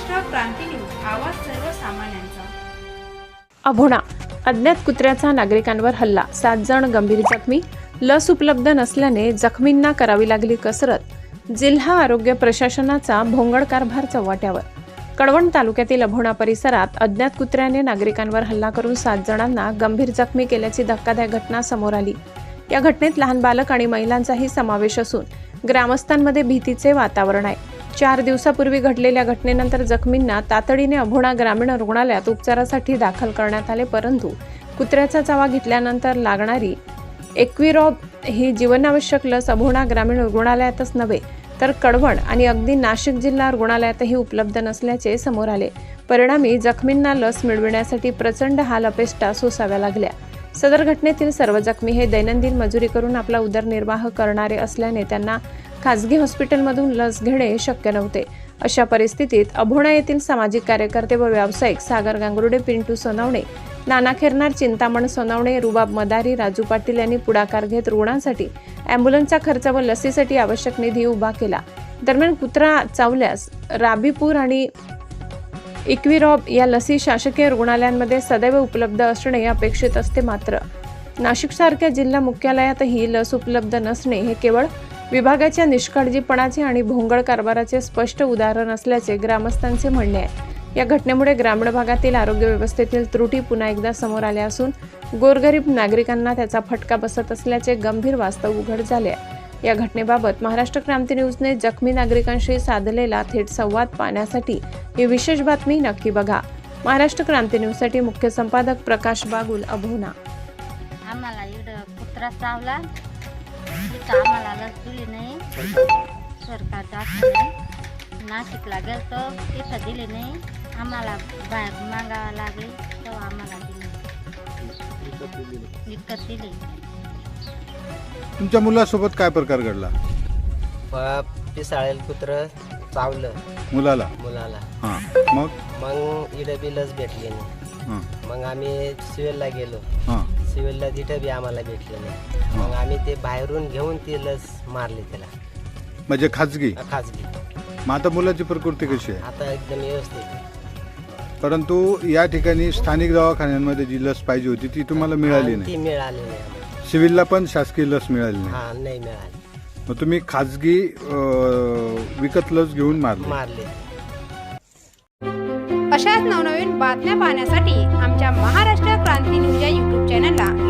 महाराष्ट्र क्रांती news आवाज सर्वसामान्यांचा. अभोणा अज्ञात कुत्र्याचा नागरिकांवर हल्ला सात जण गंभीर जखमी लस उपलब्ध नसल्याने जखमींना करावी लागली कसरत जिल्हा आरोग्य प्रशासनाचा भोंगड कारभार चव्हाट्यावर. कळवण तालुक्यातील अभोणा परिसरात अज्ञात कुत्र्याने नागरिकांवर हल्ला करून सात जणांना गंभीर जखमी केल्याची धक्कादायक घटना समोर आली. या घटनेत लहान बालक आणि महिलांचाही समावेश असून ग्रामस्थांमध्ये भीतीचे वातावरण आहे. चार दिवसापूर्वी घडलेल्या घटनेनंतर जखमींना तातडीने अभोणा ग्रामीण रुग्णालयात उपचारासाठी दाखल करण्यात आले परंतु कुत्र्याचा चावा घेतल्यानंतर लागणारी एक्विरॉब ही जीवनावश्यक लस अभोणा ग्रामीण रुग्णालयातच नव्हे तर कडवण आणि अगदी नाशिक जिल्हा रुग्णालयातही उपलब्ध नसल्याचे समोर आले. परिणामी जखमींना लस मिळविण्यासाठी प्रचंड हाल अपेष्टा सोसाव्या लागल्या. सदर घटनेतील सर्व जखमी हे दैनंदिन मजुरी करून आपला उदरनिर्वाह करणारे असल्याने त्यांना खासगी हॉस्पिटलमधून लस घेणे शक्य नव्हते. अशा परिस्थितीत अभोणा येथील सामाजिक कार्यकर्ते व व्यावसायिक सागर गांगुर्डे पिंटू सोनावणे नाना खेरनार चिंतामण सोनावणे रुबाब मदारी राजू पाटील यांनी पुढाकार घेत रुग्णांसाठी अँब्युलन्सचा खर्च व लसीसाठी आवश्यक निधी उभा केला. दरम्यान कुत्रा चावल्यास राबीपूर आणि इक्विरॉब या लसी शासकीय रुग्णालयांमध्ये सदैव उपलब्ध असणे अपेक्षित असते मात्र. नाशिकसारख्या जिल्हा मुख्यालयातही लस उपलब्ध नसणे हे केवळ विभागाच्या निष्काळजीपणाचे आणि भोंगळ कारभाराचे स्पष्ट उदाहरण असल्याचे ग्रामस्थांचे म्हणणे आहे. या घटनेमुळे ग्रामीण भागातील आरोग्य व्यवस्थेतील त्रुटी पुन्हा एकदा समोर आल्या असून गोरगरीब नागरिकांना त्याचा फटका बसत असल्याचे गंभीर वास्तव उघड झाले आहे. या घटनेबाबत महाराष्ट्र क्रांती न्यूजने जखमी नागरिकांशी साधलेला थेट संवाद पाहण्यासाठी ही विशेष बातमी नक्की बघा. महाराष्ट्र क्रांती न्यूजसाठी मुख्य संपादक प्रकाश बागुल अभोना. आम्हाला इकडं कुत्रा चावला. तिथं आम्हाला लस दिली नाही. सरकार दाखवलं नाशिकला गेलतो तिथं दिली नाही. आम्हाला बाहेर मागावं लागली तेव्हा आम्हाला दिली विकत दिली तुमच्या मुलासोबत काय प्रकार घडला? प- पिसाळेल कुत्रं चावलं. मुलाला? मुलाला. हां. मग? मग इडं बी लस भेटली नाही. हां. मग आम्ही सिव्हिलला गेलो. हां. सिव्हिलला तिथं बी आम्हाला भेटली नाही. मग आम्ही ते बाहेरून घेऊन ती लस मारली त्याला. म्हणजे खाजगी? खाजगी. मग आता मुलाची प्रकृती कशी आहे? आता एकदम व्यवस्थित आहे. परंतु या ठिकाणी स्थानिक दवाखान्यांमध्ये जी लस पाहिजे होती ती तुम्हाला मिळाली आणि नाही. ती मिळाली नाही आम्हाला. सिव्हिलला पण शासकीय लस मिळाली नाही. हा नाही मिळाली. मग तुम्ही खाजगी अं, विकत लस घेऊन मारली. मारली. अशाच नवनवीन बातम्या पाहण्यासाठी आमच्या महाराष्ट्र